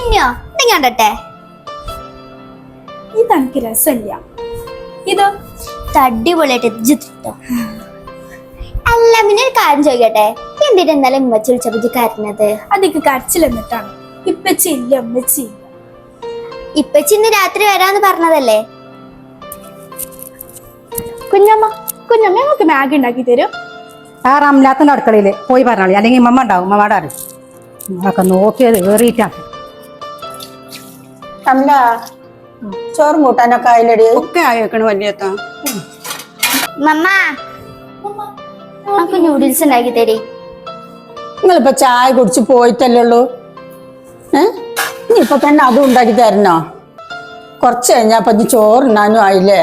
മിന്നോ ഇത് കണ്ടട്ടെ? ഇതെനിക്ക് രസമില്ല. ഇതോ? അടിപൊളിയായിട്ട് ഇജ്ജിട്ടോ അല്ല പിന്നെ ഒരു കാര്യം ചോദിക്കട്ടെ? എന്തിട്ട് എന്നാലും ഉമ്മച്ചി വിളിച്ചപ്പോ കരഞ്ഞത്? അതൊക്കെ കരച്ചിൽ എന്നിട്ടാണ് ഇപ്പച്ചി ഇല്ല ഉമ്മച്ചി ഇല്ല. ഇപ്പച്ചി ഇന്ന് രാത്രി വരാന്ന് പറഞ്ഞതല്ലേ? കുഞ്ഞമ്മ കുഞ്ഞമ്മ നമുക്ക് മാഗി ഉണ്ടാക്കി തരും. ആ റംലാത്തിന്റെ അടുക്കളയിൽ പോയി പറഞ്ഞാളി. അല്ലെങ്കിൽ മമ്മ ഉണ്ടാവും. മമ്മയുടെ അറിയും നോക്കിയത് ഏറിയിട്ടാണ് അല്ല ചോറും കൂട്ടാനൊക്കെ അതിലടി ഒക്കെ ആയേക്കണ് വലിയത്ത. മമ്മ നമുക്ക് നൂഡിൽസ് ഉണ്ടാക്കി തരേ. നിങ്ങളിപ്പോ ചായ കുടിച്ച് പോയിട്ടല്ലേ ഉള്ളൂ? ഏ? നീ ഇപ്പൊ തന്നെ അതും ഉണ്ടാക്കി തരണോ? കുറച്ച് കഴിഞ്ഞപ്പോ ചോറ് ചോറുണ്ണാനും ആയില്ലേ?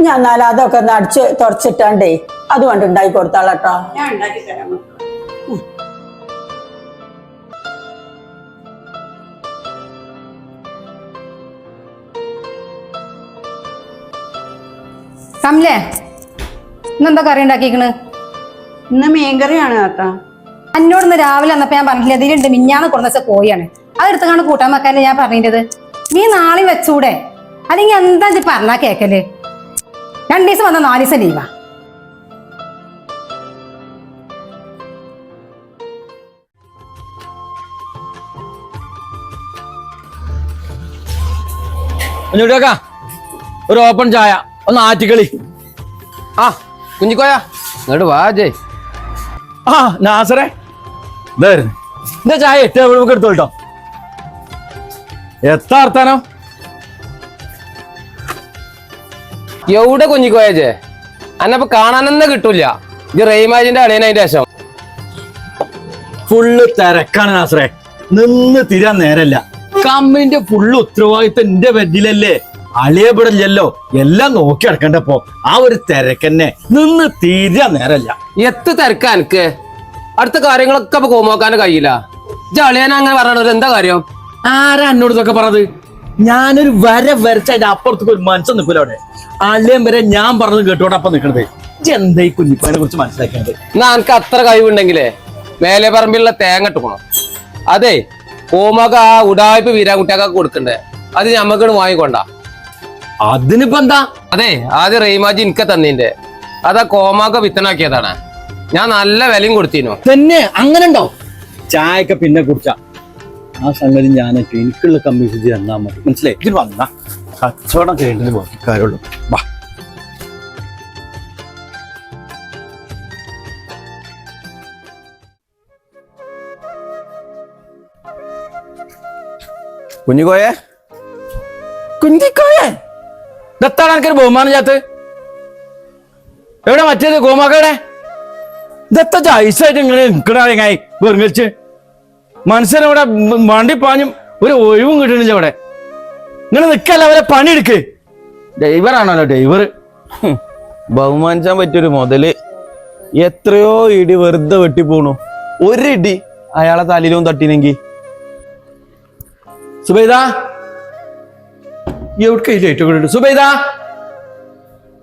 ഞാൻ എന്നാലും അതൊക്കെ ഒന്ന് അടിച്ച് തുറച്ചിട്ടാണ്ടേ അത് കൊണ്ട് ഉണ്ടാക്കി കൊടുത്താളട്ടോ. ഞാൻ ഉണ്ടാക്കി തരാം കമലേ ഇന്നെന്താ കറി ഉണ്ടാക്കിക്കണ് ഇന്ന് മീൻകറിയാണ് താത്ത. എന്നോട് ഇന്ന് രാവിലെ വന്നപ്പോ ഞാൻ പറഞ്ഞില്ല ഇതിലുണ്ട് മിഞ്ഞാന്ന് കൊണ്ടുവച്ച കോഴിയാണ്. അതെടുത്ത് കാണും കൂട്ടാൻ വെക്കാനല്ലേ ഞാൻ പറഞ്ഞത് നീ നാളെ വെച്ചൂടെ? അല്ലെങ്കിൽ എന്താ ഇത് പറഞ്ഞാ കേക്കൽ? രണ്ടു ദിവസം വന്ന നാല് ദിവസം ലീവാ. ഒരു ഓപ്പൺ ചായ. ഒന്ന് ആറ്റിക്കളി ആ കുഞ്ഞിക്കോയ ഇങ്ങോട്ട് വാ ജയ്. ആ നാസറേ. ഇതായിരുന്നു എന്റെ ചായ എത്ര നമുക്ക് എടുത്തു കേട്ടോ എത്ര അർത്ഥാനോ എവിടെ കുഞ്ഞിക്കോയ ജെ കാണാനൊന്നും കിട്ടൂല. ഇത് റെയ്മാജിന്റെ അളിയൻ അതിന്റെ ശേഷം. ഫുള്ള് തിരക്കാണ് നാസറേ. നിന്ന് തിരാൻ നേരല്ല. കമ്മിന്റെ ഫുള്ള് ഉത്തരവാദിത്തം എന്റെ ബെഡിലല്ലേ അളിയപ്പെടില്ലല്ലോ. എല്ലാം നോക്കി നടക്കണ്ടപ്പോ ആ ഒരു തിരക്കന്നെ നിന്ന് തീരാ നേരല്ല. എത്ത് തിരക്കാ എനിക്ക്? അടുത്ത കാര്യങ്ങളൊക്കെ ഇപ്പൊ കോമാക്കാന്റെ കയ്യില്ല ജളിയാൻ അങ്ങനെ പറഞ്ഞത് എന്താ കാര്യം? ആരാ എന്നോട് ഇതൊക്കെ പറഞ്ഞത്? ഞാനൊരു വര വരച്ച അതിന്റെ അപ്പുറത്തേക്ക് ഒരു മനുഷ്യൻ നിൽക്കൂല അവിടെ. അളിയൻ വരെ ഞാൻ പറഞ്ഞത് കേട്ടോടെ അപ്പൊ നിൽക്കണത് എന്താ ഈ കുഞ്ഞിപ്പാനെ കുറിച്ച് മനസ്സിലാക്കേണ്ടത്? എന്നാ എനിക്ക് അത്ര കഴിവുണ്ടെങ്കിലേ മേലെ പറമ്പിലുള്ള തേങ്ങ ഇട്ടുക്കണം അതെ കോമക ആ ഉടായ്പ വീരാൻകുട്ടിയൊക്കെ കൊടുക്കണ്ടേ? അത് ഞമ്മക്കിട്ട് വാങ്ങിക്കൊണ്ട. അതിനിപ്പോ എന്താ അതെ ആദ്യം റെയ്മാജി എനിക്ക് തന്നിന്റെ. അതാ കോമാക്ക വിത്തനാക്കിയതാണ്. ഞാൻ നല്ല വിലയും കൊടുത്തിനു. തന്നെ അങ്ങനെ ഉണ്ടോ ചായക്ക പിന്നെ കുടിച്ച. ആ സംഗതി ഞാൻ എനിക്കുള്ള കമ്മീഷൻ തന്നാ മതി. മനസ്സിലായി? ഇതിന് വന്ന. കച്ചവടം കേട്ടത് ബാക്കിക്കാരുള്ളൂ വാ. കുഞ്ഞിക്കോയെ? ദത്താണ് എനിക്കൊരു ബഹുമാനം ചാത്ത് എവിടെ മറ്റേത്? ഗോമാക്കയുടെ ദത്ത ഐസായിട്ട് ഇങ്ങനെ നിൽക്കണായി വെറുങ്ങിച്ച് മനുഷ്യനവിടെ വണ്ടി പാഞ്ഞും ഒരു ഒഴിവും കിട്ടണില്ല അവിടെ ഇങ്ങനെ നിൽക്കല്ല അവരെ പണിയെടുക്ക്? ഡ്രൈവറാണല്ലോ ഡ്രൈവർ. ബഹുമാനിച്ചാൻ പറ്റിയൊരു മുതൽ. എത്രയോ ഇടി വെറുതെ വെട്ടി പോണു. ഒരു ഇടി അയാളെ തലയിലും തട്ടിനെങ്കി. സുബൈദ എവിടെ ലേറ്റ് കൂടെ സുബൈദ.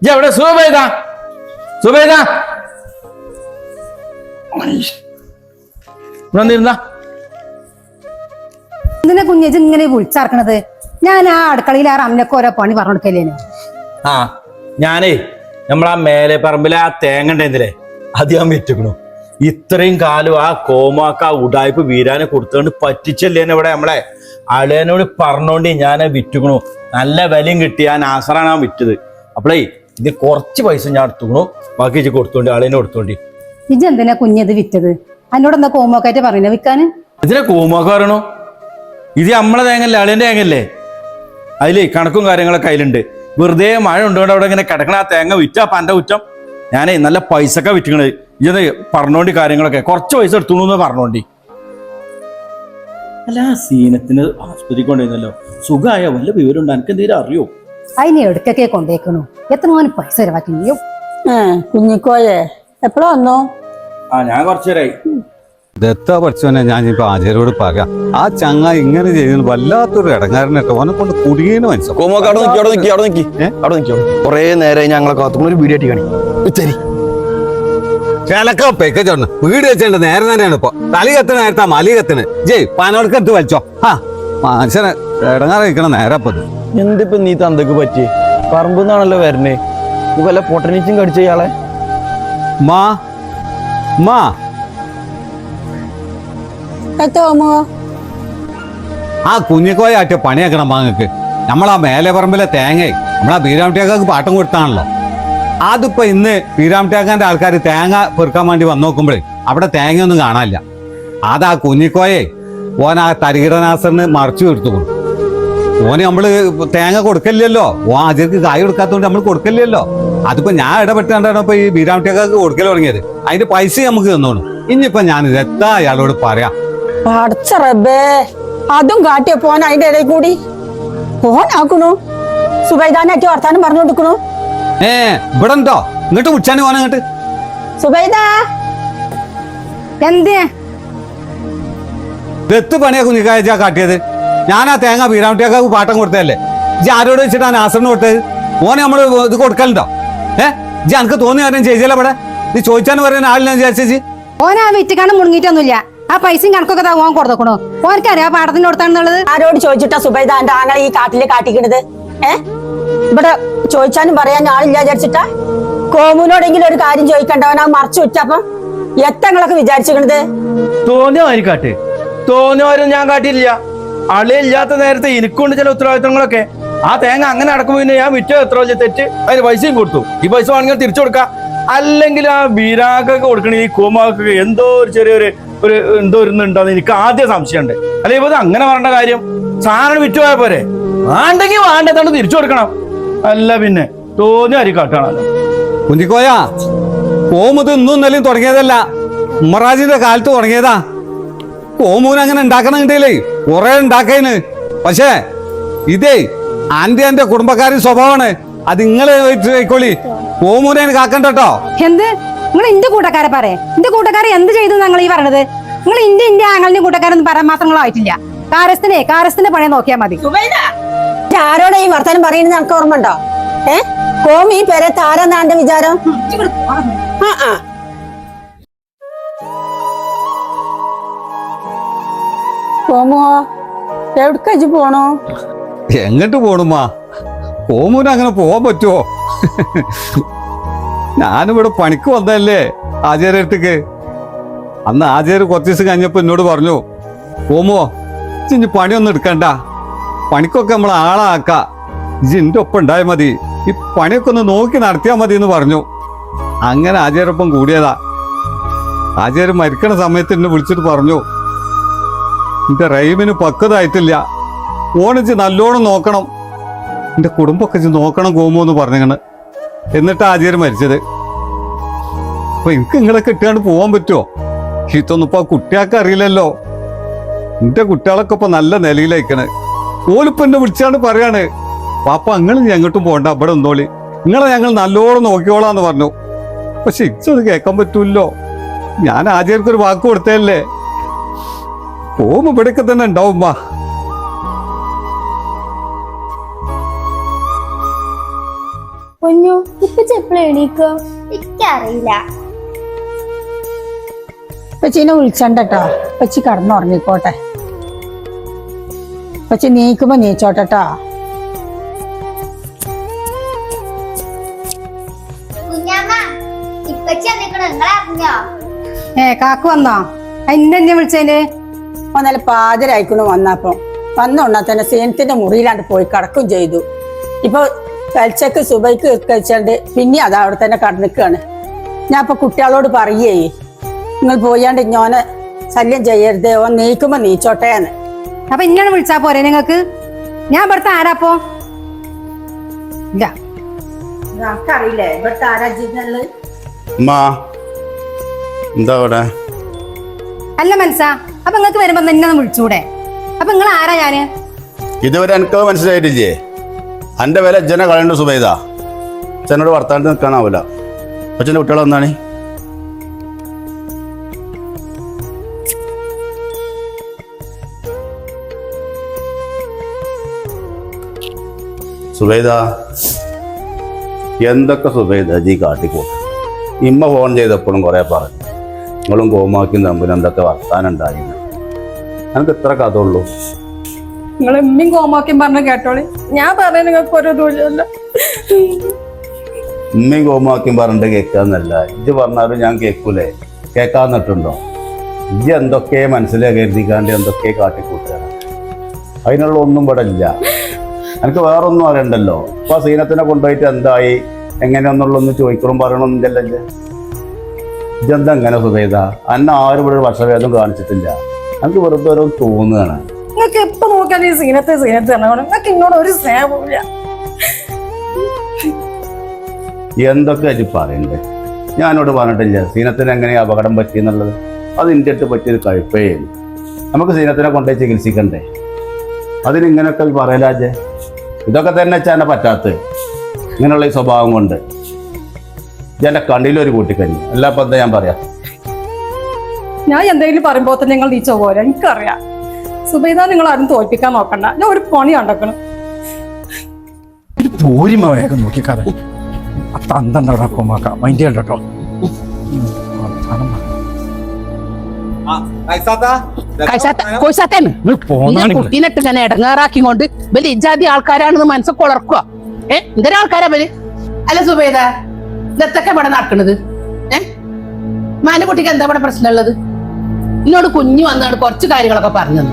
എവിടെ സുബൈദ. സുബൈദ. വന്നിരുന്ന. എന്തിനാ കുഞ്ഞേജ് ഇങ്ങനെ വിളിച്ചറക്കണത്? ഞാൻ ആ അടുക്കളയിൽ ആ റമ്മിനൊക്കെ ഓരോ പണി പറഞ്ഞു കൊടുക്കല്ലേനു ആ ഞാനേ നമ്മളാ മേലെ പറമ്പിലെ ആ തേങ്ങ ഉണ്ടായിരുന്നില്ലേ അത് ഞാൻ വിറ്റുക്കണു. ഇത്രയും കാലം ആ കോമാക്ക ആ ഉടായ്പ വീരാനെ കൊടുത്തോണ്ട് പറ്റിച്ചല്ലേ ഇവിടെ നമ്മളെ? അളയനോട് പറഞ്ഞോണ്ട് ഞാൻ വിറ്റുക്കണു. നല്ല വിലയും കിട്ടി. ഞാൻ ആസറാണ് ഞാൻ വിറ്റത്. അപ്പളേ ഇത് കുറച്ച് പൈസ ഞാൻ എടുത്തുക്കണു. ബാക്കി ഇജ്ജ് കൊടുത്തോണ്ട് അളയനെ കൊടുത്തോണ്ടി. ഇത് എന്തിനാ കുഞ്ഞത് വിറ്റത്? എന്നോട് എന്താ കോമോക്കായിട്ട് പറയുന്നത് വിൽക്കാന്? ഇതിനെ കോമോക്ക പറയണോ. ഇത് നമ്മളെ തേങ്ങല്ലേ അളിയന്റെ തേങ്ങല്ലേ? അതിലേ കണക്കും കാര്യങ്ങളൊക്കെ അതിലുണ്ട്. വെറുതെ മഴ ഉണ്ടോണ്ട് അവിടെ ഇങ്ങനെ കിടക്കണ ആ തേങ്ങ വിറ്റാ പന്റെ കുറ്റം. ഞാനേ നല്ല പൈസക്ക വിറ്റിക്കണത്. ഇത് പറഞ്ഞോണ്ടി കാര്യങ്ങളൊക്കെ. കുറച്ച് പൈസ എടുത്തുള്ളൂ എന്ന് പറഞ്ഞോണ്ടി. അല്ല ആ സീനത്തിന് ആസ്പത്രിക്ക് കൊണ്ടുവന്നല്ലോ സുഖമായ വല്ല വിവരം ഉണ്ട് എനിക്ക് എന്തെങ്കിലും അറിയോ? അതിനെ എടുക്കൊക്കെ കൊണ്ടേക്കണു എത്ര മോന് പൈസ ചെലവാക്കിയോ കുഞ്ഞിക്കോയേ എപ്പോഴാ വന്നു? ആ ഞാൻ കുറച്ചു നേരമായി ദത്ത പഠിച്ചവനെ ഞാൻ ഇപ്പൊ ആചാര്യോട് പറയാം. ആ ചങ്ങ ഇങ്ങനെ ചെയ്യുന്നത് വല്ലാത്തൊരു ഇടങ്ങാരനൊക്കെ ഓനെ കൊണ്ട് കുടുങ്ങിയെന്ന് മനസ്സിലാക്കും കോമോക്ക് അവിടെ നിൽക്കി അവിടെ നിൽക്കി അവിടെ നിൽക്കി അവിടെ നിൽക്കി കൊറേ നേരമായി ഞങ്ങളെ കാത്തുമ്പോൾ ഒരു വീഡിയോ കാണി തരി ചിലക്ക പെക്ക ചോർന്ന്. വീട് വെച്ചിട്ടുണ്ട് നേരെ തന്നെയാണ് ഇപ്പൊ. തലി കത്തണ നേരത്തെ മലി കത്തിന് ജയ് പാനോടക്കെടുത്ത് വലിച്ചോ. ആ മനുഷ്യനെ ഇടങ്ങാറ് കഴിക്കണം നേരെ അപ്പൊ ഇത്. എന്തിപ്പോ നീ തന്തക്ക് പറ്റി പറമ്പെന്നാണല്ലോ വരണേ. ഇത് വല്ല പൊട്ടനീച്ചും കടിച്ച ഇയാളെ? മാ മാ. തോമോ ആ കുഞ്ഞിക്കോയ ആട്ടിയ പണിയാക്കണം മാങ്ങക്ക്. നമ്മളാ മേലെ പറമ്പിലെ തേങ്ങ. നമ്മളാ ബീരാമട്ടിയാക്കാക്ക് പാട്ടം കൊടുത്താണല്ലോ. അതിപ്പോ ഇന്ന് ബീരാമട്ടിയാക്കാന്റെ ആൾക്കാർ തേങ്ങ പെറുക്കാൻ വേണ്ടി വന്നു നോക്കുമ്പോഴേ അവിടെ തേങ്ങയൊന്നും കാണാനില്ല. അതാ കുഞ്ഞിക്കോയെ ഓൻ ആ തരികിടനാസറിന് മറച്ചു എടുത്തു ഓന് നമ്മൾ തേങ്ങ കൊടുക്കലില്ലല്ലോ. ഓ അതിർക്ക് കായ് കൊടുക്കാത്തതുകൊണ്ട് നമ്മൾ കൊടുക്കലില്ലല്ലോ. അതിപ്പോ ഞാൻ ഇടപെട്ടാണ്ടാണ് ഇപ്പൊ ഈ ബീരാമട്ടിയാക്കാക്ക് കൊടുക്കൽ തുടങ്ങിയത്. അതിന്റെ പൈസ നമുക്ക് തന്നോളൂ. ഇനിയിപ്പോ ഞാൻ ഇതെത്താ അയാളോട് പറയാം. പടച്ച റബ്ബേ അതും കാട്ടിയ പോൻ അതിന്റെ ഇടയിൽ കൂടി. പോനാക്കണു സുബൈദാനാറ്റി വർത്താനം പറഞ്ഞു കൊടുക്കണു ഏ ഇവിടെ ഉണ്ടോ ഇങ്ങോട്ട് വിളിച്ചാണ് ഇങ്ങോട്ട് സുബൈദ. ദത്ത് പണിയാ കുഞ്ഞിക്കാഴ്ച കാട്ടിയത്. ഞാൻ ആ തേങ്ങ പീരാമട്ടിയാക്കാക്ക് പാട്ടം കൊടുത്തതല്ലേ? ജി ആരോട് വെച്ചിട്ടാണ് ആസറിന് കൊടുത്തത്? ഓനെ നമ്മൾ ഇത് കൊടുക്കലുണ്ടോ? ഏ ജി എനിക്ക് തോന്നിയ കാര്യം ചേച്ചിയല്ല ഇവിടെ. നീ ചോദിച്ചാന്ന് പറയുന്ന ആളിനെ വിചാരിച്ചേച്ചി ഓനെ ആ വിറ്റിക്കാണ്ട് മുണങ്ങിയിട്ടൊന്നുമില്ല. ആ പൈസയും കണക്കൊക്കെ താ ഓൻ കൊടുക്കണോ. ഓനക്കറിയാം പാടത്തിന് കൊടുത്താണെന്നുള്ളത് ആരോട് ചോദിച്ചിട്ടാ സുബൈദ എന്റെ ആങ്ങളെ ഈ കാട്ടിൽ കാട്ടിക്കണത്? ഏ? ഇവിടെ ചോദിച്ചാലും പറയാൻ ആളില്ല വിചാരിച്ചിട്ടാ. കോമുനോടെങ്കിലും ഒരു കാര്യം ചോദിക്കണ്ടവൻ ആ മറച്ചു വെച്ചപ്പം എത്തങ്ങളൊക്കെ വിചാരിച്ചിരിക്കണത്. തോന്നിയ മാതിരിക്കാട്ട് തോന്നിയവരും ഞാൻ കാട്ടിയില്ല അളിയില്ലാത്ത നേരത്തെ എനിക്കുണ്ട് ചില ഉത്തരവാദിത്തങ്ങളൊക്കെ. ആ തേങ്ങ അങ്ങനെ അടക്കുമ്പോ പിന്നെ ഞാൻ വിറ്റ എത്ര വലിയ തെറ്റ്. അതിന് പൈസയും കൊടുത്തു. ഈ പൈസ വേണമെങ്കിൽ തിരിച്ചു കൊടുക്കാം. അല്ലെങ്കിൽ ആ ബീരാക്കൊക്കെ കൊടുക്കണ ഈ കോമാക്ക എന്തോ ഒരു ചെറിയൊരു ഒരു എന്തോ ഒരു എനിക്ക് ആദ്യം സംശയമുണ്ട്. അല്ലെ അങ്ങനെ പറയേണ്ട കാര്യം. സാധനം വിറ്റുപോയ പോരെ. വേണ്ടെങ്കിൽ വേണ്ടതാണ് തിരിച്ചു കൊടുക്കണം. അല്ല പിന്നെ തോന്നി അരി കാട്ടാണല്ലോ കുഞ്ഞിക്കോയ കോമുത് ഇന്നും ഇന്നലെയും തുടങ്ങിയതല്ല. ഉമ്മറാജിന്റെ കാലത്ത് തുടങ്ങിയതാ. കോമൂന് അങ്ങനെ ഉണ്ടാക്കണമെങ്കിലേ കുറെ ഉണ്ടാക്കേന്. പക്ഷേ ഇതേ ആന്റി എന്റെ കുടുംബക്കാരി സ്വഭാവമാണ്. അത് നിങ്ങളെ കൈക്കോളി കോമൂനെ കാക്കണ്ടോ എന്ത്? നിങ്ങൾ എന്റെ കൂട്ടക്കാരെ പറയേ. എന്റെ കൂട്ടക്കാരെ എന്ത് ചെയ്തു ഞങ്ങൾ ഈ പറഞ്ഞത് നിങ്ങൾ ഇന്റെ ഇന്റെ ആങ്ങളിന്റെ കൂട്ടക്കാരൊന്നും പറയാൻ മാത്രങ്ങളായിട്ടില്ല കാരസ്ഥനെ കാരസ്ഥന്റെ പണി നോക്കിയാൽ മതി. ആരോടെ ഈ വർത്താനം പറയുന്നത് നിനക്ക് ഓർമ്മ ഉണ്ടോ ഏ? കോമി ഈ പേരെ താരെന്നാണ്ട് വിചാരം? ആ ആ. കോമോ പോണോ? എങ്ങോട്ട് പോണുമാ കോമൂന് അങ്ങനെ പോവാൻ പറ്റുമോ ഞാനിവിടെ പണിക്ക് വന്നതല്ലേ ആചാര്യ അടുത്തേക്ക്. അന്ന് ആചാര്യ കുറച്ച് ദിവസം കഴിഞ്ഞപ്പോ എന്നോട് പറഞ്ഞു കോമോ ഇനി പണിയൊന്നും എടുക്കണ്ട. പണിക്കൊക്കെ നമ്മൾ ആളാക്ക. ഇജിന്റെ ഒപ്പം ഉണ്ടായാൽ മതി. ഈ പണിയൊക്കെ ഒന്ന് നോക്കി നടത്തിയാൽ മതി എന്ന് പറഞ്ഞു. അങ്ങനെ ആചാര്യൊപ്പം കൂടിയതാ. ആചാര്യ മരിക്കണ സമയത്ത് എന്നെ വിളിച്ചിട്ട് പറഞ്ഞു എന്റെ റൈമിന് പക്വതായിട്ടില്ല. ഓണിച്ച് നല്ലോണം നോക്കണം. എന്റെ കുടുംബമൊക്കെ നോക്കണം കോമോ എന്ന് പറഞ്ഞങ്ങനെ. എന്നിട്ട് ആചാര്യ മരിച്ചത്. അപ്പൊ എനിക്ക് നിങ്ങളെ കിട്ടിയാണ്ട് പോവാൻ പറ്റുമോ ഇതൊന്നും ഇപ്പൊ ആ കുട്ടിയാൾക്ക് അറിയില്ലല്ലോ. എന്റെ കുട്ടികളൊക്കെ ഇപ്പൊ നല്ല നിലയിലേക്കണ് ഓലിപ്പൊ എന്നെ വിളിച്ചാണ്ട് പറയാണ് പാപ്പ അങ്ങൾ ഞങ്ങോട്ടും പോണ്ട അവിടെ ഒന്നോളി നിങ്ങളെ ഞങ്ങൾ നല്ലോണം നോക്കിയോളാന്ന് പറഞ്ഞു. പക്ഷെ ഇച്ചത് കേൾക്കാൻ പറ്റൂല്ലോ. ഞാൻ ആചാര്യക്ക് ഒരു വാക്ക് കൊടുത്തല്ലേ? ഓമ ഇവിടെയൊക്കെ തന്നെ ഉണ്ടാവും വാ. പൊന്നു ഇപ്പൊ ചെപ്പിള എണീക്കോ? എനിക്കറിയില്ല. പച്ചീനെ വിളിച്ചണ്ടട്ടോ പച്ചി കടന്നുറങ്ങിക്കോട്ടെ. പച്ചി നീക്കുമ്പോ നീച്ചോട്ടാ ഏ കാക്ക വന്നോ? എന്നെ വിളിച്ചേന് ഒന്നല്ല പാതിരായിക്കണു വന്നപ്പോ വന്നോണ്ടാ തന്നെ സേനത്തിന്റെ മുറിയിലാണ്ട് പോയി കടക്കും ചെയ്തു. ഇപ്പൊ കൽച്ചക്ക് സുബൈക്ക് കഴിച്ചാണ്ട് പിന്നെ അതാ അവിടെ തന്നെ കടന്നിക്കാണ്. ഞാൻ ഇപ്പൊ കുട്ടികളോട് പറയേ നിങ്ങൾ പോയാണ്ട് ഞാൻ ശല്യം ചെയ്യരുത്. ഓ നീക്കുമ്പോ നീച്ചോട്ടെ എന്ന് അപ്പൊ ഇന്നാണ് വിളിച്ചാ പോരെ നിങ്ങക്ക് ഞാൻ ഇവിടുത്തെ ആരാപ്പോ ഇല്ല. അറിയില്ലേ ഇവിടുത്തെ ആരാ എന്താ അവിടെ? അല്ല മനസ്സാ അപ്പൊ നിങ്ങക്ക് വരുമ്പോ നിന്നെ വിളിച്ചൂടെ? അപ്പൊ നിങ്ങൾ ആരാ ഞാൻ? ഇതുവരെ എനിക്ക് മനസ്സിലായിട്ടില്ലേ? എന്റെ വില ജന കളയേണ്ട സുബൈദ. അച്ഛനോട് വർത്താനത്ത് നിൽക്കാനാവില്ല അച്ഛന്റെ കുട്ടികൾ വന്നാണ്. സുബൈദ എന്തൊക്കെ സുബൈദ ജി കാട്ടിക്കോട്ടെ ഇമ്മ ഫോൺ ചെയ്തപ്പോഴും കുറേ പറഞ്ഞു. നിങ്ങളും കോമാക്കും തമ്മിൽ എന്തൊക്കെ വർത്താനം ഉണ്ടായി എനിക്ക് ഇത്ര കഥ ഉള്ളൂ? നിങ്ങൾ ഗോമാക്കിയും പറഞ്ഞ് കേട്ടോളി. ഞാൻ പറഞ്ഞ നിങ്ങൾക്ക് ഒരു ദൂരമില്ല ഉമ്മയും കോമാക്കും പറഞ്ഞിട്ട് കേൾക്കാന്നല്ല. ഇജ്ജ് പറഞ്ഞാലും ഞാൻ കേൾക്കൂലേ? കേൾക്കാന്നിട്ടുണ്ടോ? ഇജ്ജ് എന്തൊക്കെ മനസ്സിലാക്കി കരുതിക്കാണ്ട് എന്തൊക്കെ കാട്ടിക്കൂട്ടുകയാണ് അതിനുള്ള ഒന്നും ഇവിടെ ഇല്ല. എനിക്ക് വേറൊന്നും അറിയണ്ടല്ലോ. അപ്പൊ ആ സീനത്തിനെ കൊണ്ടുപോയിട്ട് എന്തായി? എങ്ങനെയൊന്നുള്ളൊന്ന് ചോദിക്കണം പറയണമെന്നില്ല ഇതെന്താ എങ്ങനെ സുബൈദ അന്ന ആരും ഇവിടെ ഒരു വർഷഭേദം കാണിച്ചിട്ടില്ല. എനിക്ക് വെറുതെ ഓരോ തോന്നുകയാണ്. നിങ്ങൾക്ക് എപ്പോ നോക്കാൻ ഈ സീനത്തെ സീനത്തെ നിങ്ങൾക്ക് ഇങ്ങോട്ട് ഒരു സ്നേഹമില്ല എന്തൊക്കെ അജി പറയണ്ടേ? ഞാനോട് പറഞ്ഞിട്ടില്ല സീനത്തിന് എങ്ങനെയാ അപകടം പറ്റിയെന്നുള്ളത്? അത് ഇന്ത്യ അടുത്ത് പറ്റിയൊരു കഴിപ്പേ നമുക്ക് സീനത്തിനെ കൊണ്ടുപോയി ചികിത്സിക്കണ്ടേ? അതിനിങ്ങനെയൊക്കെ പറയലാജെ ഇതൊക്കെ തന്നെ ചേന പറ്റാത്ത ഇങ്ങനെയുള്ള ഈ സ്വഭാവം കൊണ്ട്. എന്റെ കണ്ണിലൊരു കൂട്ടിക്കഞ്ഞു. അല്ല ഇപ്പം എന്താ ഞാൻ പറയാം? ഞാൻ എന്തെങ്കിലും പറയുമ്പോൾ തന്നെ നിങ്ങൾ നീച്ച പോലെ എനിക്കറിയാം. സുബൈദ നിങ്ങൾ ആരും തോൽപ്പിക്കാൻ നോക്കണ്ട. ഞാൻ ഒരു പണി കണ്ടെക്കണം ഒരു പോരിമ വേഗം നോക്കിക്കാതെ. ഉണ്ടോ മൈൻഡ് ചെയ്യണ്ടോ പോന്നാണ് കുട്ടീനെട്ട് ഇങ്ങനെ ഇടങ്ങാറാക്കിക്കൊണ്ട് വലിയ ഇജാതി ആൾക്കാരാണെന്ന് മനസ്സ് കൊളർക്കുക ഏ? എന്തൊരു ആൾക്കാരാ ഇവർ? അല്ല സുബേദ ഇതൊക്കെ ഇവിടെ നടക്കണത്? ഏ? മാന കുട്ടിക്ക് എന്താ ഇവിടെ പ്രശ്നമുള്ളത്? എന്നോട് കുഞ്ഞു വന്നാണ് കുറച്ച് കാര്യങ്ങളൊക്കെ പറഞ്ഞു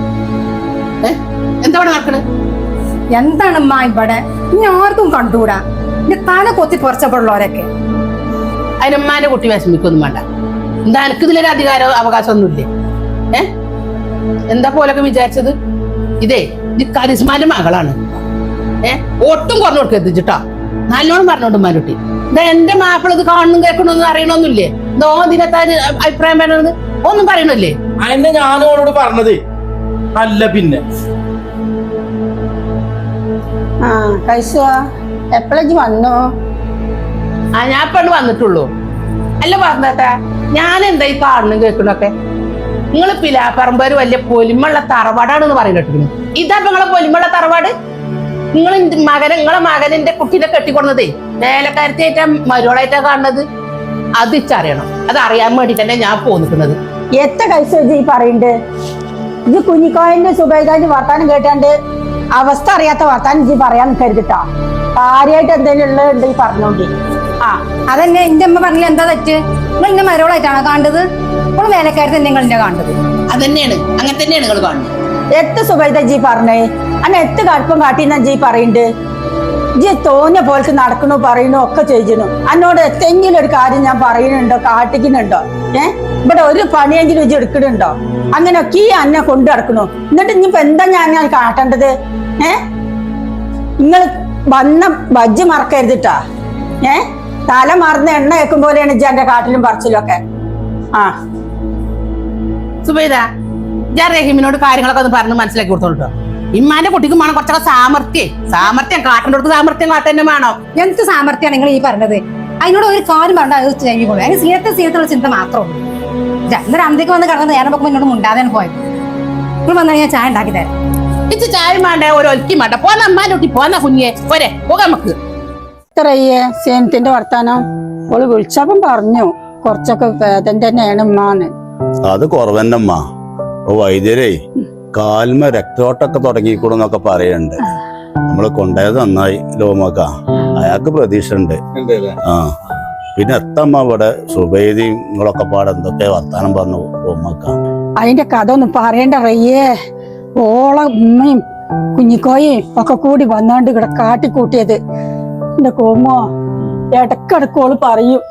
ഏ? എന്താ ഇവിടെ നടക്കണത് എന്താണ് അമ്മ ഇവിടെ? ഇനി ആർക്കും കണ്ടുകൂടാ? എന്റെ തല കൊത്തി പുറച്ചപ്പെടുള്ളവരൊക്കെ അതിനമ്മാന്റെ കുട്ടി വിഷമിക്കൊന്നും വേണ്ട. എന്താ എനിക്ക് ഇതിലൊരു അധികാര അവകാശമൊന്നുമില്ലേ? ഏ? എന്താ പോലൊക്കെ വിചാരിച്ചത്? ഇതേ ഇത് കരിസ്മാന്റെ മകളാണ്. ഏ? ഒട്ടും കുറഞ്ഞു കൊടുക്കരുത് ചിട്ടാ നല്ലോണം പറഞ്ഞോണ്ട് മാരുട്ടി ഇതാ എന്റെ മാപ്പിള ഇത് കാണണം കേൾക്കണമെന്ന് അറിയണമെന്നില്ലേ ഇതോ ദിനത്താര് അഭിപ്രായം പറയണത്? ഒന്നും പറയണില്ലേ? അതിന്റെ ഞാനോട് പറഞ്ഞത്. അല്ല പിന്നെ. ആ എപ്പോഴേക്ക് വന്നു? ആ ഞാൻ ഇപ്പണ്ട് വന്നിട്ടുള്ളൂ. അല്ല പറഞ്ഞേട്ടാ ഞാൻ എന്താ ഈ കാണണം കേൾക്കണൊക്കെ നിങ്ങൾ പിലാപ്പറമ്പ് ഒരു വലിയ പൊലിമുള്ള തറവാടാണെന്ന് പറയുന്നത് ഇതാ നിങ്ങളെ പൊലിമുള്ള തറവാട്. നിങ്ങൾ മകനെ നിങ്ങളെ മകനിന്റെ കുട്ടീനെ കെട്ടിക്കൊടുന്നതേ. വേലക്കാരത്തിയായിട്ടാ മരുവളായിട്ടാ കാണുന്നത്. അത് ഇച്ചറിയണം അത് അറിയാൻ വേണ്ടി തന്നെ ഞാൻ പോന്നിക്കുന്നത് എത്ര കൈസ് ഈ പറയണ്ട് ഇത് കുഞ്ഞിക്കോയന്റെ സുബൈദാന്റെ വർത്താനം കേട്ടാണ്ട് അവസ്ഥ അറിയാത്ത വർത്താൻ ഇജ്ജ് പറയാൻ കരുതിട്ടോ. കാര്യമായിട്ട് എന്തെങ്കിലും ഉള്ളത് ഈ പറഞ്ഞോണ്ടി. ആ അതന്നെ എന്റെ അമ്മ പറഞ്ഞില്ല എന്താ തെറ്റ്? നിങ്ങൾ എന്റെ മരോളായിട്ടാണോ കണ്ടത് ഇപ്പോൾ വേലക്കാരത്തെ നിങ്ങൾ എന്നെ കണ്ടത് അതന്നെയാണ്. അങ്ങനെ തന്നെയാണ് നിങ്ങൾ കാണുന്നത്. എത്ത് സുബൈദ ജി പറഞ്ഞേ? അന്ന് എത്ത് കടുപ്പം കാട്ടിന്നാ ജി പറയണ്ട്? ജി തോന്നിയ പോലത്തെ നടക്കണോ പറയണു ഒക്കെ ചെയ്യണു. എന്നോട് എന്തെങ്കിലും ഒരു കാര്യം ഞാൻ പറയുന്നുണ്ടോ കാട്ടിക്കുന്നുണ്ടോ? ഏ? ഇവിടെ ഒരു പണിയെങ്കിലും ഇജ്ജ് എടുക്കണുണ്ടോ? അങ്ങനെയൊക്കെ ഈ അന്നെ കൊണ്ടു നടക്കണു. എന്നിട്ട് ഇനിയിപ്പോ എന്താ ഞാൻ ഞാൻ കാട്ടേണ്ടത്? ഏ? നിങ്ങൾ വന്ന ബജ്ജ് മറക്കരുതിട്ടാ? ഏ? തല മറന്ന് എണ്ണ വെക്കും പോലെയാണ് ഇജ്ജ് എന്റെ കാട്ടിലും പറച്ചിലും ഒക്കെ ആ. സുബൈദ ഞാൻ റഹീമിനോട് കാര്യങ്ങളൊക്കെ ഒന്ന് പറഞ്ഞ് മനസ്സിലാക്കി കൊടുത്തോളൂ ഇമ്മാന്റെ കുട്ടിക്കും വേണം കുറച്ചൊക്കെ സാമർത്ഥ്യം സാമർത്ഥ്യം കാട്ടേണ്ടടുത്ത് സാമർത്ഥ്യം കാട്ടന്നെ വേണോ. എന്ത് സാമർത്ഥ്യമാണ് നിങ്ങൾ ഈ പറഞ്ഞത്? അതിനോട് ഒരു കാര്യം പറഞ്ഞാൽ അത് ചെയ്യുള്ളൂ അതിന് സീനത്തെ സീനത്തുള്ള ചിന്ത മാത്രമേ ഉള്ളൂ. ഇന്നലെ അന്തേക്ക് വന്ന് കിടന്നത് ഞാൻ നോക്കുമ്പോൾ എന്നോട് മുണ്ടാതെയാണ് പോയത്. ഇപ്പോൾ വന്നാൽ ഞാൻ ചായ ഉണ്ടാക്കി തരാം. ഇച്ച് ചായ വേണ്ട? ഒരു ഒലിക്കും വേണ്ട? പോന്ന അമ്മാന്റെ കുട്ടി പോന്ന കുഞ്ഞെ പോരെ പോകാം നമുക്ക്. ഇത്രയേ സേനത്തിന്റെ വർത്താനം. ഓൾ വിളിച്ചപ്പം പറഞ്ഞു കുറച്ചൊക്കെ വേദന തന്നെയാണ് ഉമ്മാന്ന്. അത് കുറവന്നമ്മ ഓ വൈദ്യരേ കാൽമ രക്തോട്ടൊക്കെ തുടങ്ങിക്കൂടെന്നൊക്കെ പറയണ്ട്. നമ്മൾ കൊണ്ടുപോയത് നന്നായി ലോമക്ക. അയാൾക്ക് പ്രതീക്ഷ ഉണ്ട് ആ. പിന്നെ എത്തമ്മ ഇവിടെ സുബൈദിയും നിങ്ങളൊക്കെ പാടെ എന്തൊക്കെ വർത്താനം പറഞ്ഞു ലോമക്ക. അതിന്റെ കഥ ഒന്നും പറയണ്ട റയ്യേ. ഓളെ ഉമ്മയും കുഞ്ഞിക്കോയും ഒക്കെ കൂടി വന്നാണ്ട് ഇവിടെ കാട്ടിക്കൂട്ടിയത്. എന്റെ കോമോ ഇടക്കിടക്ക് ഓൾ പറയും.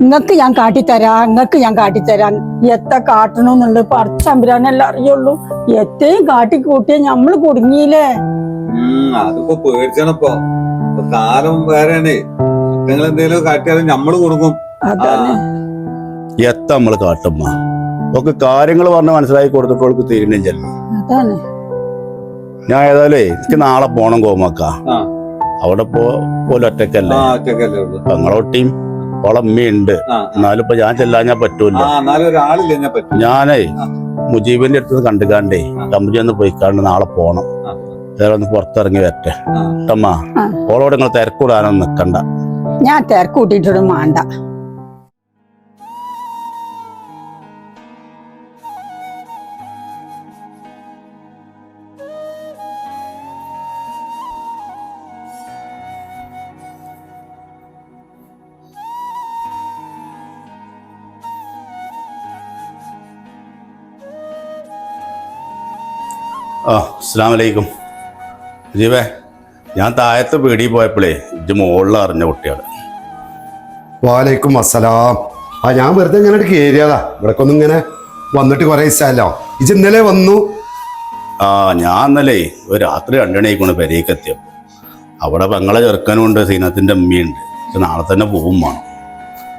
നിങ്ങക്ക് ഞാൻ കാട്ടിത്തരാം നിങ്ങക്ക് ഞാൻ കാട്ടിത്തരാം. എത്ര കാട്ടണമെന്നുള്ളത് പറിച്ചമ്പരാനല്ലേ അറിയുള്ളൂ. എത്രയും കാട്ടിക്കൂട്ടിയ ഞമ്മൾ കുടുങ്ങിയില്ലേ? അതിപ്പോ പേടിച്ചണപ്പോ ഇപ്പൊ കാലം വേറെയാണ്. നിങ്ങൾ എന്തെങ്കിലും കാട്ടിയാലും ഞമ്മൾ കൊടുക്കും അതാണ്. എത്ത നമ്മൾ കാട്ടുമ്മ? ഒക്കെ കാര്യങ്ങൾ പറഞ്ഞ് മനസ്സിലാക്കി കൊടുത്തിട്ടോൾക്ക് തീരണം ചെല്ലു. ഞാൻ ഏതായാലേ എനിക്ക് നാളെ പോണം കോമക്ക ആ. അവിടെ പോ പോലെ ഒറ്റക്കല്ലേ? ആ ഒറ്റക്കല്ലേ എന്നാലിപ്പോ പെങ്ങളൊട്ടിയും ഓളെ എന്നാലും ഇപ്പൊ ഞാൻ ചെല്ലാഞ്ഞാ പറ്റൂല ഞാനേ. മുജീബിന്റെ അടുത്ത് കണ്ടുകാണ്ടേ. കമ്പനി ഒന്ന് പോയിക്കാണ്ട് നാളെ പോണം. വേറെ ഒന്ന് പുറത്തിറങ്ങി വരട്ടെ. അമ്മ. ഓളോട് നിങ്ങൾ തിരക്കൂടാനൊന്നും നിക്കണ്ട ഞാൻ തിരക്കൂട്ടിട്ടൊന്നും വേണ്ട ആ അസ്സാമലൈക്കും ജീവേ ഞാൻ താഴത്തെ പീടിയിൽ പോയപ്പോഴേ ഇത് മുകളിൽ അറിഞ്ഞ കുട്ടികൾ വാലൈക്കും അസ്സലാം. ആ ഞാൻ വെറുതെ ഇങ്ങനെ കയറിയതാ ഇവിടക്കൊന്നും ഇങ്ങനെ വന്നിട്ട് കുറേ ദിവസമല്ലോ ഇത് ഇന്നലെ വന്നു. ആ ഞാൻ ഇന്നലെ ഒരു രാത്രി രണ്ടണിയായിക്കൊണ്ട് പെരേക്ക് എത്തിയപ്പോൾ അവിടെ പെങ്ങളെ ചെറുക്കനുണ്ട് സീനത്തിന്റെ അമ്മയുണ്ട് പക്ഷെ നാളെ തന്നെ പോവും വേണം.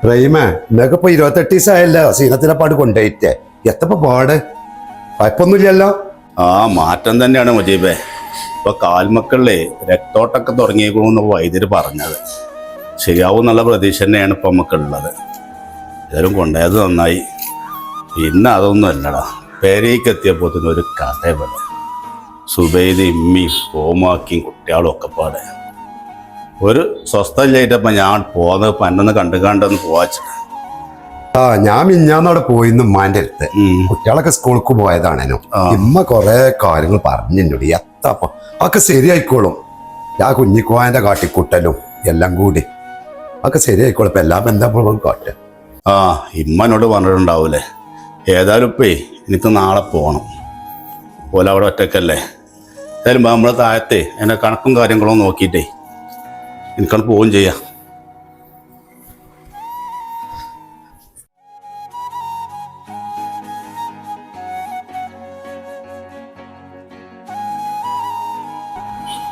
റഹീമേ ഇന്നൊക്കെ ഇപ്പൊ ഇരുപത്തെട്ട് ദിവസമായല്ലോ സീനത്തിനെ പാട് കൊണ്ടുപോയിട്ടേ. എത്തപ്പോ പാട്? കുഴപ്പമൊന്നുമില്ലല്ലോ. ആ മാറ്റം തന്നെയാണ് മുജീബേ. ഇപ്പൊ കാൽമക്കളിലെ രക്തോട്ടൊക്കെ തുടങ്ങിയേക്കണമെന്ന് വൈദ്യര് പറഞ്ഞത്. ശരിയാവും എന്നുള്ള പ്രതീക്ഷ തന്നെയാണ് ഇപ്പൊ നമുക്കുള്ളത് ഇതും കൊണ്ടുപോയത് നന്നായി. പിന്നെ അതൊന്നും അല്ലടാ. പെരേക്ക് എത്തിയപ്പോ തന്നെ ഒരു കഥ പോലെ സുബൈദ് ഇമ്മി ഹോമാക്കിയും കുട്ടികളും ഒക്കെ പാടെ. ഒരു സ്വസ്ഥയില്ലായിട്ടപ്പം ഞാൻ പോകുന്നത് പന്നൊന്ന് കണ്ടു കണ്ടെന്ന് പോവാച്ചിട്ട്. ആ ഞാൻ മിഞ്ഞാന്നവിടെ പോയിന്ന് ഉമ്മാന്റെ അടുത്ത്. കുട്ടികളൊക്കെ സ്കൂൾക്ക് പോയതാണേനു. ഇമ്മ കൊറേ കാര്യങ്ങൾ പറഞ്ഞിട്ടുണ്ട്. എത്തപ്പോ അതൊക്കെ ശരിയായിക്കോളും. ഞാൻ കുഞ്ഞിക്കോയന്റെ കാട്ടിക്കുട്ടലും എല്ലാം കൂടി. അതൊക്കെ ശരിയായിക്കോളും. ഇപ്പൊ എല്ലാം എന്താ കാട്ടെ ആ ഇമ്മനോട് പറഞ്ഞിട്ടുണ്ടാവൂലേ. ഏതായാലും ഇപ്പേ എനിക്ക് നാളെ പോകണം പോലെ അവിടെ ഒറ്റക്കല്ലേ. ഏതായാലും നമ്മളെ താഴത്തെ എന്റെ കണക്കും കാര്യങ്ങളും നോക്കിയിട്ടേ എനിക്കാണ് പോവുകയും ചെയ്യാം.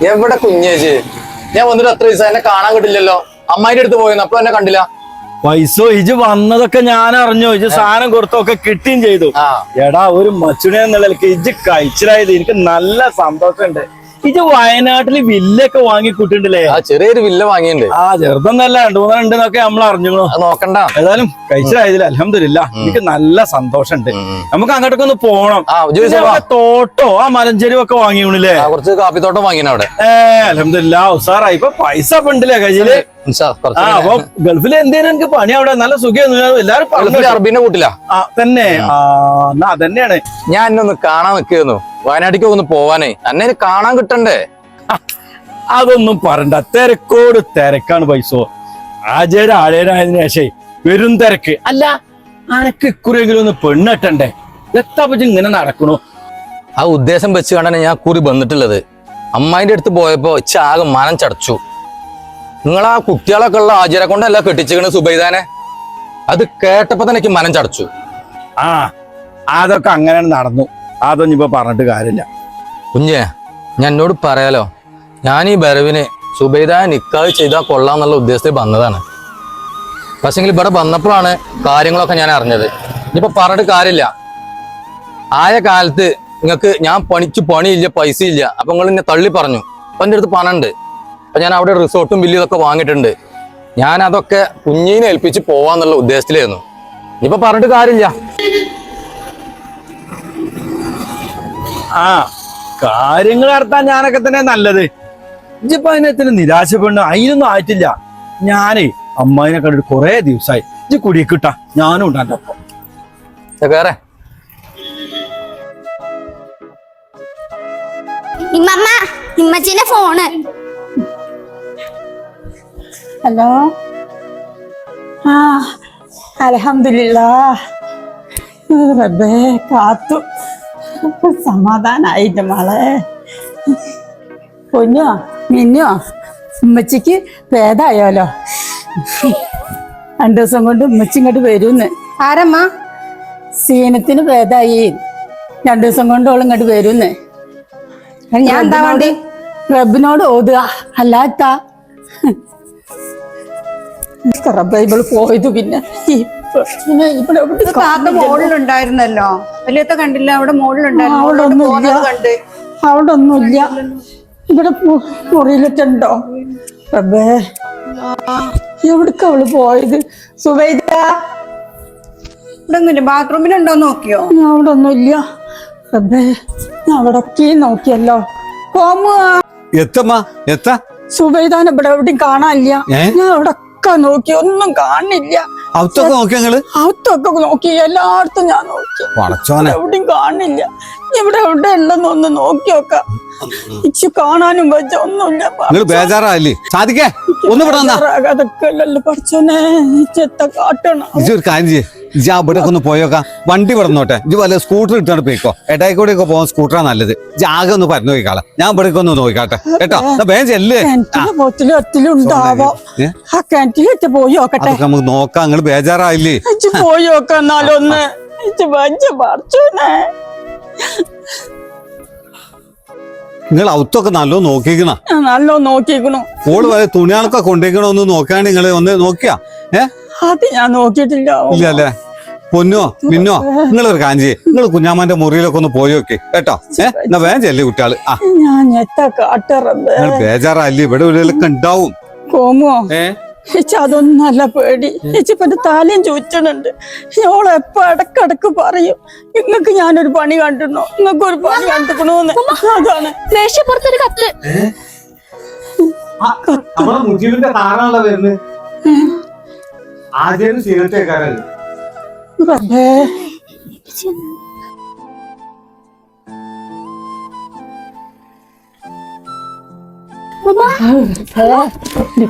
എവിടെ കുഞ്ഞേജ് ഞാൻ വന്നിട്ട് അത്ര ദിവസം എന്നെ കാണാൻ കിട്ടില്ലല്ലോ. അമ്മായിന്റെ അടുത്ത് പോയെന്ന് അപ്പൊ എന്നെ കണ്ടില്ല. പൈസ ഇജ് വന്നതൊക്കെ ഞാൻ അറിഞ്ഞു. ഇജ് സാധനം കൊടുത്തൊക്കെ കിട്ടുകയും ചെയ്തു. എടാ ഒരു മച്ചുണി എന്നുള്ള ഇജ് കഴിച്ചിലായത് എനിക്ക് നല്ല സന്തോഷമുണ്ട്. ഇജ് വയനാട്ടിൽ വില്ലൊക്കെ വാങ്ങി കൂട്ടിണ്ടല്ലേ ആ ചെറിയൊരു വില്ല വാങ്ങിയിട്ടുണ്ട് ആ ചെറുതൊന്നല്ല രണ്ടു മൂന്ന് ഉണ്ടെന്നൊക്കെ നമ്മൾ അറിഞ്ഞു നോക്കണ്ട. ഏതായാലും കഴിച്ചതായതില്ല അലഹമില്ല എനിക്ക് നല്ല സന്തോഷമുണ്ട് നമുക്ക് അങ്ങോട്ടൊക്കെ ഒന്ന് പോണം. തോട്ടോ ആ മലഞ്ചെരിവ് ഒക്കെ വാങ്ങിയൂണില്ലേ കുറച്ച് കാപ്പിത്തോട്ടം വാങ്ങിയാണ് അവിടെ. ഏഹ് അലഹമില്ല ഉസാറായി. ഇപ്പൊ പൈസ ഇപ്പൊ ഉണ്ടല്ലേ കയ്യിൽ? അപ്പൊ ഗൾഫിൽ എന്തേലും എനിക്ക് പണി അവിടെ? നല്ല സുഖം എല്ലാരും ഗൾഫിൽ അറബീനെ കൂട്ടില്ല തന്നെ. എന്നാ അതന്നെയാണ്. ഞാൻ എന്നെ ഒന്ന് കാണാൻ നിക്കുന്നു വയനാട്ടിലേക്ക് ഒന്ന് പോവാനേ. അന്നെ കാണാൻ കിട്ടണ്ടേ? അതൊന്നും പറണ്ട തിരക്കോട് തിരക്കാണ് പൈസ. ആചാര ആഴേരായതിനു ശേഷേ വെറും തിരക്ക്. അല്ല അനക്ക് ഇക്കുറിയെങ്കിലും ഒന്ന് പെണ്ണെട്ടണ്ടേ? എത്താ പറ്റി ഇങ്ങനെ നടക്കണു? ആ ഉദ്ദേശം വെച്ച് കണ്ടാണ് ഞാൻ കുറി വന്നിട്ടുള്ളത്. അമ്മായിന്റെ അടുത്ത് പോയപ്പോ ഇച്ചാകെ മനം ചടച്ചു. നിങ്ങൾ ആ കുട്ടികളൊക്കെ ഉള്ള ആചാര കൊണ്ടല്ല കെട്ടിച്ചിരിക്കണ സുബൈദാനെ? അത് കേട്ടപ്പോ തന്നെ എനിക്ക് മനം ചടച്ചു. ആ അതൊക്കെ അങ്ങനെ നടന്നു. അതൊന്നും ഇപ്പൊ പറഞ്ഞിട്ട് കാര്യമില്ല. കുഞ്ഞേ ഞാൻ എന്നോട് പറയാലോ. ഞാൻ ഈ ബരവിന് സുബൈദ നിക്കാഹ് ചെയ്താൽ കൊള്ളാന്നുള്ള ഉദ്ദേശത്തിൽ വന്നതാണ്. പക്ഷെങ്കിൽ ഇവിടെ വന്നപ്പോഴാണ് കാര്യങ്ങളൊക്കെ ഞാൻ അറിഞ്ഞത്. ഇനിയിപ്പോ പറഞ്ഞിട്ട് കാര്യമില്ല. ആയ കാലത്ത് നിങ്ങൾക്ക് ഞാൻ പണിക്ക് പണിയില്ല പൈസ ഇല്ല അപ്പൊ നിങ്ങൾ എന്നെ തള്ളി പറഞ്ഞു. അപ്പൊ എന്റെ അടുത്ത് പണമുണ്ട്. അപ്പൊ ഞാൻ അവിടെ റിസോർട്ടും ബില്ലും ഇതൊക്കെ വാങ്ങിയിട്ടുണ്ട്. ഞാൻ അതൊക്കെ കുഞ്ഞിനെ ഏൽപ്പിച്ച് പോവാന്നുള്ള ഉദ്ദേശത്തിലായിരുന്നു. ഇനിയിപ്പോൾ പറഞ്ഞിട്ട് കാര്യമില്ല. ആ കാര്യങ്ങൾ നടത്താൻ ഞാനൊക്കെ തന്നെ നല്ലത്. ഇപ്പൊ അതിനെ തന്നെ നിരാശപ്പെടണ അതിനൊന്നും ആയിട്ടില്ല. ഞാനേ അമ്മായിനെ കണ്ടിട്ട് കുറെ ദിവസമായി ഇജ് കുടിക്കിട്ട ഞാനും ഇമ്മമ്മ ഇമ്മച്ചിന്റെ ഫോണ്. ഹലോ? ആ അലഹമില്ല റബ്ബേ കാത്തു. സമാധാനായിട്ട് മോളെ? പൊന്നോ മിന്നോ? ഉമ്മച്ചിക്ക് ഭേദായാലോ? രണ്ടു ദിവസം കൊണ്ട് ഉമ്മച്ചി ഇങ്ങോട്ട് വരുന്ന്. ആരമ്മ? സീനത്തിന് ഭേദായി. രണ്ടു ദിവസം കൊണ്ട് ഓൾ ഇങ്ങോട്ട് വരുന്ന്. ഞാൻ എന്താ വേണ്ടി? റബ്ബിനോട് ഓതുക. അല്ലാത്ത റബ്ബ ഇവൾ പോയത് പിന്നെ താത്ത. മോളിലുണ്ടായിരുന്നല്ലോ. വലിയത്തെ കണ്ടില്ല അവിടെ മോളിലുണ്ടായിരുന്നു. അവിടെ ഒന്നുമില്ല. അവിടെ ഇവിടെ മുറിയിലിട്ടുണ്ടോ? റബ്ബേ എവിടക്ക അവൾ പോയത്? സുബൈദ. ഇവിടെ ഒന്നുമില്ല. ബാത്റൂമിലുണ്ടോ നോക്കിയോ? അവിടെ ഒന്നുമില്ല. റബ്ബേ ഞാൻ അവിടൊക്കെ നോക്കിയല്ലോ. കോമു എത്തമ്മ എത്താ? സുബൈദാൻ ഇവിടെ എവിടെയും കാണാനില്ല. ഞാൻ ഞാൻ അവിടൊക്കെ നോക്കി ഒന്നും കാണില്ല. അവത്തൊക്കെ നോക്കി നിങ്ങൾ? അവത്തൊക്കെ നോക്കി എല്ലായിടത്തും ഞാൻ നോക്കി. എവിടെയും കാണില്ല ഇവിടെ എവിടെ ഉള്ളെന്ന് നോക്കി നോക്കാം. ഇച്ചു കാണാനും പറ്റ ഒന്നുമില്ല. നിങ്ങൾ സാധിക്കേ? ഒന്ന് ഇവിടെ വന്നാ. അതൊക്കെ അല്ലല്ലോ പഠിച്ചോനെ ചെത്ത കാട്ടണം? ഇജ് ഒരു കാര്യം ചെയ്യ്. ഇജ്ജ് അവിടെ ഒന്ന് പോയോക്കാം വണ്ടി വിടന്നോട്ടെ ഇജ് വല്ല സ്കൂട്ടർ ഇട്ടാണ് പോയിക്കോ. എടായി കൂടെ ഒക്കെ പോകാൻ സ്കൂട്ടറാ നല്ലത്. ജാഗ ആകെ ഒന്ന് പറഞ്ഞു നോക്കിക്കാളെ ഞാൻ ഇവിടേക്ക് ഒന്ന് നോക്കിക്കാട്ടെ. കേട്ടോ? വേഗം ചെല്ല്. നോക്കട്ടെ. നമുക്ക് നോക്കാം. നിങ്ങൾ ബേജാറായില്ലേ? ഇജ്ജ് പോയി നോക്കാം എന്നാലൊന്ന്. ഇജ്ജ് വജ്ജ പറിച്ചോനെ നിങ്ങൾ ഔത്തൊക്കെ നല്ലോ നോക്കിക്കണ നല്ലോ നോക്കിക്കണു ഓൾ വരെ തുണികളൊക്കെ കൊണ്ടേക്കണോ ഒന്ന് നോക്കാൻ നിങ്ങൾ ഒന്ന് നോക്കിയാ? ഏ? അത് ഞാൻ നോക്കിയിട്ടില്ല. ഇല്ല അല്ലേ? പൊന്നോ മിന്നോ നിങ്ങളൊരു കാഞ്ചി നിങ്ങൾ കുഞ്ഞാമാന്റെ മുറിയിലൊക്കെ ഒന്ന് പോയി നോക്കി കേട്ടോ? ഏ? എന്നാ വേഗം ചെല്ലേ കുട്ടിയാൾ ആ. നിങ്ങൾ ബേജാറല്ലേ ഇവിടെ ഉണ്ടാവും. കോമോ ഏ? ഇച്ച അതൊന്നും നല്ല പേടി. ഇപ്പൊ എന്റെ തലയും ചോദിച്ചിട്ടുണ്ട് ഓളെപ്പ ഇടക്കിടക്ക് പറയും നിങ്ങക്ക് ഞാനൊരു പണി കണ്ടിരുന്നോ? നിങ്ങൾക്ക് ഒരു പണി കണ്ടിക്കണോന്ന് അതാണ്. മേശപ്പുറത്തൊരു കത്ത്. നമ്മളെ മുജീബിന്റെ താറാണല്ലോ വരുന്നത് ആദ്യം റബ്ബേ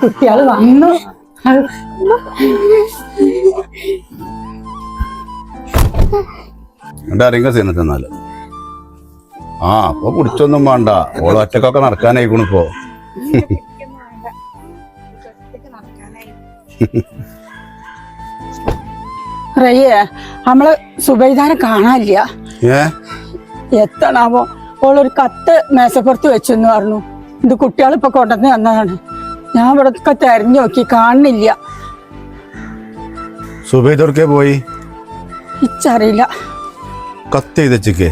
കുട്ടികൾ വന്നു ആരെങ്കിലും എന്നാൽ? ആ അപ്പൊ പിടിച്ചൊന്നും വേണ്ട. ഓൾ ഒറ്റക്കൊക്കെ നടക്കാനായിക്കണു ഇപ്പോ. റയ്യേ നമ്മൾ സുബൈദാനെ കാണാനില്ല. ഏ? എത്തണാവോ? ഓളൊരു കത്ത് മേശപ്പുറത്ത് വെച്ചെന്ന് പറഞ്ഞു. ഇത് കുട്ടികൾ ഇപ്പൊ കൊണ്ടുവന്ന് തന്നതാണ്. ഞാൻ ഇവിടെ ഒക്കെ തെരഞ്ഞു നോക്കി കാണുന്നില്ല. സുബൈദോർക്കെ പോയി? ഇച്ചറിയില്ല. കത്ത് ചെയ്തച്ചക്ക്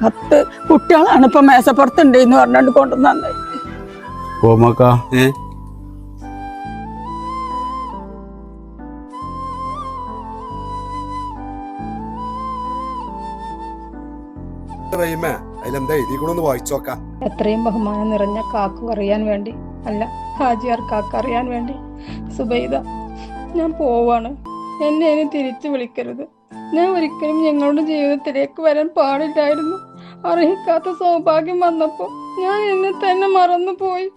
കത്ത് കുട്ടികളാണ് ഇപ്പൊ മേശപ്പുറത്തുണ്ട് എന്ന് പറഞ്ഞോണ്ട് കൊണ്ടുവന്ന് തന്നെ കോമക്ക ഏ? അതിലെന്താ? വായിച്ചു നോക്കാം. എത്രയും ബഹുമാനം നിറഞ്ഞ കാക്കു അറിയാൻ വേണ്ടി അല്ല ഹാജിയാർ കാക്ക അറിയാൻ വേണ്ടി സുബൈദ ഞാൻ പോവാണ്. എന്നെ ഇനി തിരിച്ചു വിളിക്കരുത്. ഞാൻ ഒരിക്കലും ഞങ്ങളുടെ ജീവിതത്തിലേക്ക് വരാൻ പാടില്ലായിരുന്നു. അർഹിക്കാത്ത സൗഭാഗ്യം വന്നപ്പോൾ ഞാൻ എന്നെ തന്നെ മറന്നുപോയി.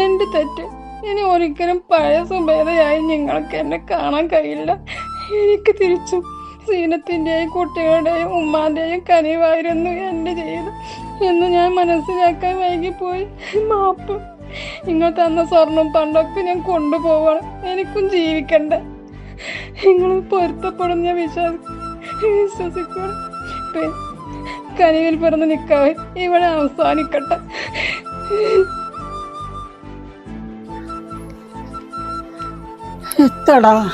എന്റെ തെറ്റ്. ഇനി ഒരിക്കലും പഴയ സുബേദയായി നിങ്ങൾക്ക് എന്നെ കാണാൻ കഴിയില്ല. എനിക്ക് തിരിച്ചും സീനത്തിന്റെയും കുട്ടികളുടെയും ഉമ്മാന്റെയും കനിവായിരുന്നു എന്റെ ജീവിതം എന്ന് ഞാൻ മനസ്സിലാക്കാൻ വൈകിപ്പോയി. മാപ്പ് നിങ്ങൾ തന്ന സ്വർണം പണ്ടൊക്കെ ഞാൻ കൊണ്ടുപോവണം. എനിക്കും ജീവിക്കണ്ടേ. നിങ്ങൾ പൊരുത്തപ്പെടും ഞാൻ വിശ്വാസ വിശ്വസിക്കണം കനിവിൽ പിറന്ന് നിൽക്കാവേ ഇവിടെ അവസാനിക്കട്ടെ. എത്തടാ?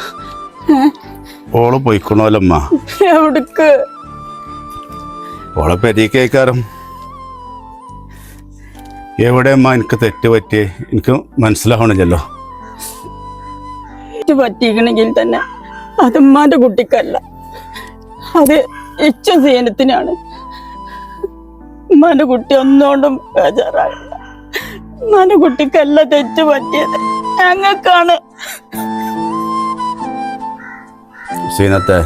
ഓൾ പോയിക്കണോലമ്മ. എവിടക്ക്? ഓളെ പെരീക്കേക്കാരം. എവിടെയമ്മ എനിക്ക് തെറ്റ് പറ്റിയേ? എനിക്ക് മനസ്സിലാവണില്ലല്ലോ. പറ്റിയിരിക്കണെങ്കിൽ പറ്റിക്കണമെങ്കിൽ തന്നെ അത് ഉമ്മാന്റെ കുട്ടിക്കല്ല. അത് ഇച്ച സേനത്തിനാണ്. ഉമ്മാന്റെ കുട്ടി ഒന്നുകൊണ്ടും ബേജാറാകില്ല ഉമ്മാന്റെ കുട്ടിക്കല്ല തെറ്റ് പറ്റിയത്. ഞങ്ങൾക്കാണ്. സീനത്തെ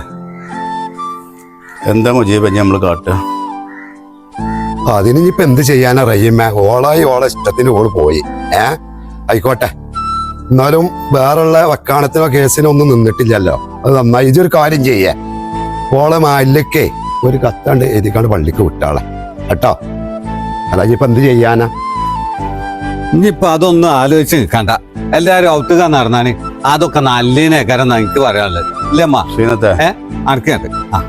എന്താ മുജീബ നമ്മൾ കാട്ടുക അതിന് ഇനിയിപ്പോ എന്ത് ചെയ്യാനാ റയ്യമ്മ ഓളായി ഓളെ ഇഷ്ടത്തിന് ഓൾ പോയി. ഏ? ആയിക്കോട്ടെ. എന്നാലും വേറുള്ള വക്കാണത്തിനോ കേസിനോ ഒന്നും നിന്നിട്ടില്ലല്ലോ. അത് നന്നായി. ഇതൊരു കാര്യം ചെയ്യേ. ഓളെ മാല്ലക്കേ ഒരു കത്താണ്ട് എഴുതിക്കാണ്ട് പള്ളിക്ക് വിട്ടാളെ. കേട്ടോ? അല്ല ഇപ്പൊ എന്ത് ചെയ്യാനാ? ഇനിയിപ്പൊ അതൊന്നും ആലോചിച്ച് നിൽക്കണ്ട. എല്ലാരും ഔത്തുക നടന്നാണ് അതൊക്കെ നല്ലതിനേക്കാരം എനിക്ക് പറയാനുള്ളത്. ഇല്ലമ്മ സീനത്തെ ഏഹ് അനക്കുണ്ട് ആ.